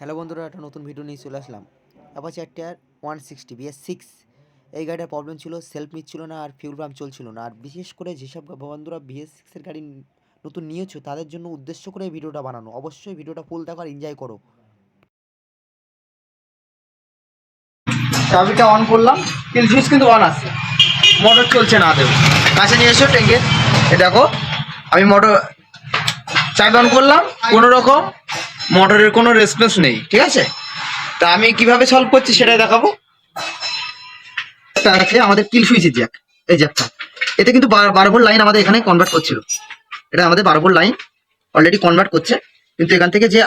Hello বন্ধুরা, একটা নতুন ভিডিও নিয়ে চলে আসলাম। Apache R one sixty BS six এই গাড়িটার প্রবলেম ছিল সেলফ নিচ্ছিল না আর ফিউল পাম্প চলছিল না। আর বিশেষ করে যেসব বন্ধুরা বিএস সিক্সের গাড়ি নতুন নিয়েছো, তাদের জন্য উদ্দেশ্য করে এই ভিডিওটা বানানো। অবশ্যই ভিডিওটা ফুল দেখো আর এনজয় করো। চাবিটা অন করলাম তেল সুইচ কিন্তু অন আছে। মোটর চলছে না দেব কাছে নিয়ে এসো ট্যাঙ্কে এ। দেখো, আমি মোটর চাবি অন করলাম, কোনো রকম। মোটরের কোনো রেসপন্স নেই, ঠিক আছে? তা আমি কীভাবে সলভ করছি সেটাই দেখাবো। একটা আছে আমাদের কিল সুইচের জ্যাক এই জ্যাকটা এতে কিন্তু বার- বারো ভোল্ট লাইন আমাদের এখানে কনভার্ট করছিল। এটা আমাদের বারো ভোল্ট লাইন অলরেডি কনভার্ট করছে। কিন্তু এখান থেকে যে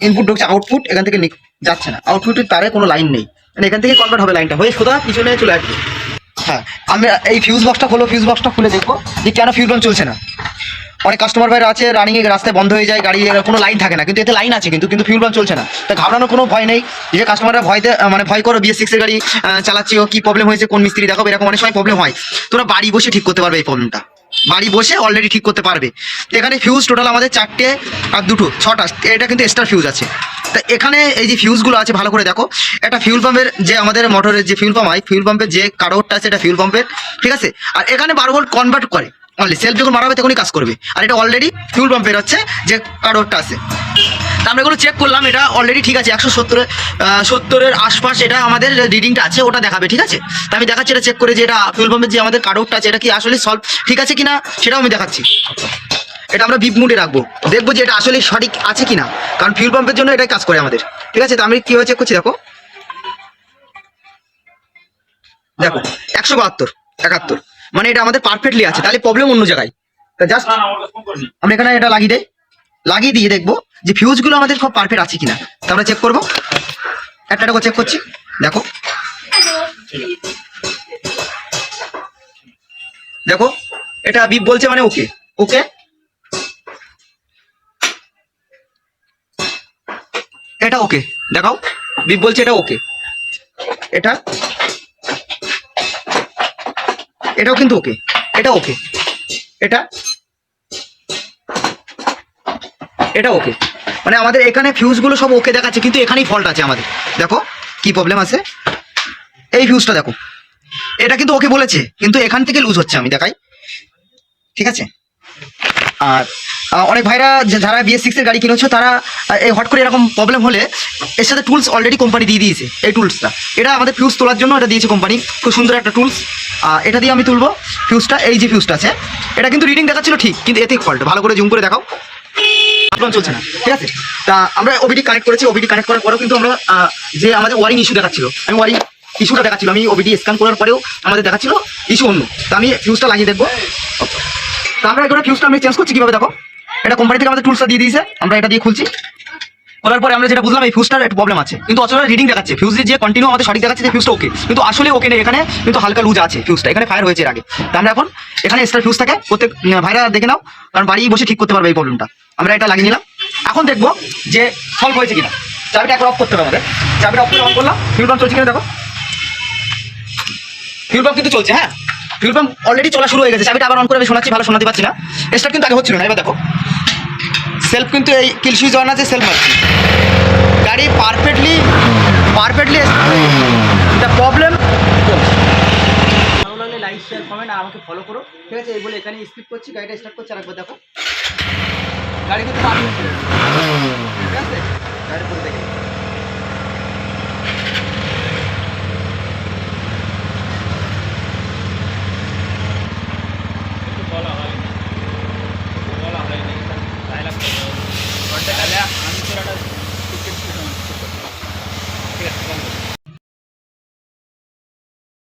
ইনপুট ঢুকছে আউটপুট এখান থেকে যাচ্ছে না। আউটপুটের তারে কোনো লাইন নেই। মানে এখান থেকে কনভার্ট হবে লাইনটা হয়ে সোজা পিছনে চলে আসবে। হ্যাঁ আমি এই ফিউজ বক্সটা খোলো ফিউজ বক্সটা খুলে দেখব যে কেন ফিউজ বক্স চলছে না। অনেক কাস্টমার ভাইরা আছে রানিং এ রাস্তায় বন্ধ হয়ে যায়, গাড়ি কোনো লাইন থাকে না। কিন্তু এতে লাইন আছে, কিন্তু কিন্তু ফিউল পাম্প চলছে না। তা ঘাবড়ানোর কোনো ভয় নেই। যে কাস্টমাররা ভয়তে মানে ভয় করো বিএস সিক্স এর গাড়ি চালাচ্ছি ও কি প্রবলেম হয়েছে, কোন মিস্ত্রি, দেখো, এরকম অনেক সময় প্রবলেম হয়। তোরা বাড়ি বসে ঠিক করতে পারবে এই প্রবলেমটা বাড়ি বসে অলরেডি ঠিক করতে পারবে। এখানে ফিউজ টোটাল আমাদের চারটে আর দুটো, ছটা, এটা কিন্তু এক্সট্রা ফিউজ আছে। তা এখানে এই যে ফিউজগুলো আছে, ভালো করে দেখো। একটা ফিউল পাম্পের যে আমাদের মোটরের যে ফিউল পাম্প হয় ফিউল পাম্পের যে কারোরটা আছে, এটা ফিউল পাম্পের ঠিক আছে? আর এখানে বারো ভোল্ট কনভার্ট করে। অনলি সেলফ যখন মারাবে তখনই কাজ করবে। আর এটা অলরেডি ফিউল পাম্পের হচ্ছে, যে কারোরটা আছে। তা আমরা এগুলো চেক করলাম, এটা অলরেডি ঠিক আছে, একশো সত্তরের সত্তরের আশপাশ এটা আমাদের রিডিংটা আছে, ওটা দেখাবে, ঠিক আছে? তা আমি দেখাচ্ছি, এটা চেক করে যে এটা ফিউল পাম্পের যে আমাদের কারোরটা আছে, এটা কি আসলে সলভ ঠিক আছে কিনা, সেটাও আমি দেখাচ্ছি। এটা আমরা বিপ মুডে রাখব। দেখব যে এটা আসলে সঠিক আছে কিনা, কারণ ফিউল পাম্পের জন্য এটাই কাজ করে আমাদের। ঠিক আছে, তো আমি কীভাবে চেক করছি, দেখো। দেখো, একশো বাহাত্তর, একাত্তর। মানে এটা আমাদের পারফেক্টলি আছে তাহলে প্রবলেম অন্য জায়গায়। তা জাস্ট আমরা এখানে এটা লাগিয়ে দেই। লাগিয়ে দিয়ে দেখব যে ফিউজগুলো আমাদের সব পারফেক্ট আছে কিনা। তা আমরা চেক করব। একটা একটা চেক করছি। দেখো। দেখো এটা বিপ বলছে মানে ওকে ওকে এটা ওকে দেখাও। বিপ বলছে এটা ওকে এটা এটাও কিন্তু ওকে এটা ওকে এটা? এটা ওকে মানে আমাদের এখানে ফিউজগুলো সব ওকে দেখাচ্ছে, কিন্তু এখানেই ফল্ট আছে আমাদের। দেখো, কি প্রবলেম আছে? এই ফিউজটা দেখো। এটা কিন্তু ওকে বলেছে, কিন্তু এখান থেকে লুজ হচ্ছে, আমি দেখাই। ঠিক আছে? আর অনেক ভাইরা যারা বিএস সিক্স এর গাড়ি কিনেছো, তারা এই হট করে এরকম প্রবলেম হলে এর সাথে টুলস অলরেডি কোম্পানি দিয়ে দিয়েছে, এই টুলসটা এটা আমাদের ফিউজ তোলার জন্য এটা দিয়েছে কোম্পানি খুব সুন্দর একটা টুলস এটা দিয়ে আমি তুলবো ফিউজটা এই যে ফিউজটা আছে, এটা কিন্তু রিডিং দেখাচ্ছিল ঠিক, কিন্তু এতে ফল্ট ভালো করে জুম করে দেখাও। প্রবলেম চলছে না, ঠিক আছে? তা আমরা ওবিডি কানেক্ট করেছি ওবিডি কানেক্ট করার পরেও কিন্তু আমরা যে আমাদের ওয়ারিং ইস্যু দেখাচ্ছিল, আমি ওয়ারিং ইস্যুটা দেখাচ্ছিল, আমি ওবিডি স্ক্যান করার পরেও আমাদের দেখাচ্ছিল ইস্যু অন্য। তা আমি ফিউজটা লাগিয়ে দেখব। তা আমরা এখানে ফিউজটা আমি চেঞ্জ করছি কীভাবে দেখো? এটা কোম্পানি থেকে আমাদের টুলসটা দিয়ে দিয়েছে, আমরা এটা দিয়ে খুলছি। খোলার পরে আমরা যেটা বুঝলাম, এই ফিউজটার একটা প্রবলেম আছে। কিন্তু আসলে রিডিং দেখাচ্ছে। ফিউজের যে কন্টিনিউ আমাদের সঠিক দেখাচ্ছে যে ফিউজটা ওকে কিন্তু আসলে ওকে নেই এখানে, কিন্তু হালকা লুজ আছে ফিউজটা এখানে ফায়ার হয়েছে এর আগে। আমরা এখন এখানে এক্সট্রা ফিউজ থাকে প্রত্যেক ভাইরা দেখে নাও, কারণ বাড়ি বসে ঠিক করতে পারবে এই প্রবলেমটা আমরা এটা লাগিয়ে নিলাম। এখন দেখব যে সলভ হয়েছে কিনা। চাবিটা একবার অফ করতে হবে আমাদের। চাবিটা অফ করে অন করলাম। ফিউল পাম্প চলছে কিনা দেখো। ফিউল পাম্প কিন্তু চলছে হ্যাঁ। ফিউল পাম্প অলরেডি চলা শুরু হয়ে গেছে। চাবিটা আবার অন করে আমি শোনাচ্ছি, ভালো শোনাতে পারছি না। স্টার্ট কিন্তু আগে হচ্ছিল না। এবার দেখো। সেলফ কিন্তু এই কিল সুইচ আছে, সেলফ মারছি। গাড়ি পারফেক্টলি পারফেক্টলি দ্য প্রবলেম ভালো লাগলে লাইক শেয়ার কমেন্ট আর আমাকে ফলো করো। ঠিক আছে, এই বলে এখানে স্কিপ করছি, গাড়িটা স্টার্ট করছি, আর একবার দেখো। গাড়ি কিন্তু ঠিক আছে? গাড়ি করে দেখে அந்த